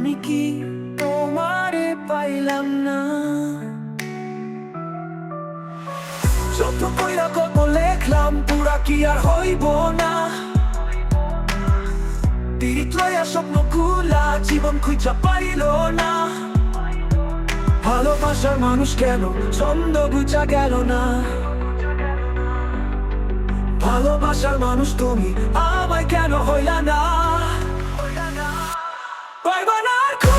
আমি কি তোমারে পাইলাম না? যত কইরা গল্প লেখলাম, পুরা কি আর হইব না? পিরিত লয়া স্বপ্নগুলা জীবন খুঁজা পাইল না। ভালোবাসার মানুষ কেন ছন্দ বুঝা গেল না? ভালোবাসার মানুষ তুমি আমায় কেন হইলা না? পাইবা না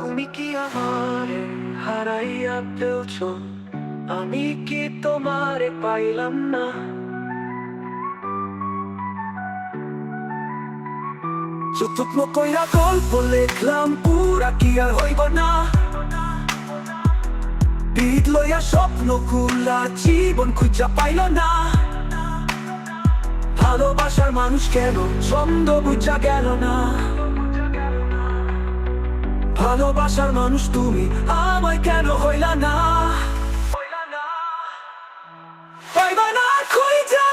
তুমি কি আমারে হারাইয়া ফেলছ? আমি কি তোমারে পাইলাম না? যতক্ন কইরা গল্প লেখলাম, পুরা কি আর হইব না? পিঠ লইয়া স্বপ্নগুলা জীবন খুঁজা পাইল না। ভালোবাসার মানুষ কেন, ছন্দ বুঝা গেল না? ভালোবাসার মানুষ তুমি। আমায় কেন হইলা না? আলো না খুঁজা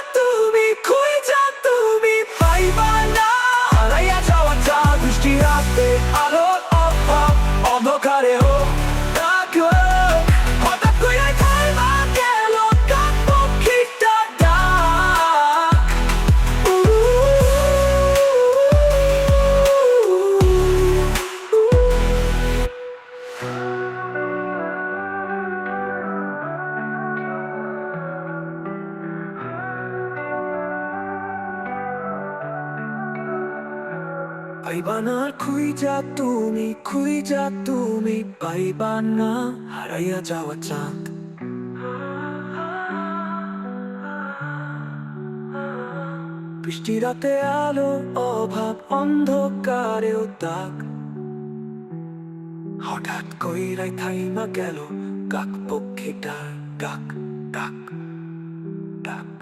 পাইবা না খুঁজা তুমি খুঁজা তুমি, পাইবা না, হারাইয়া যাওয়া চাঁদ। বৃষ্টি রাতে আলো, অভাব, অন্ধকারেও দাগ। হঠাৎ কই কইরাই থাইমা গেল, কাক পক্ষীটা ডাক ডাক ডাক।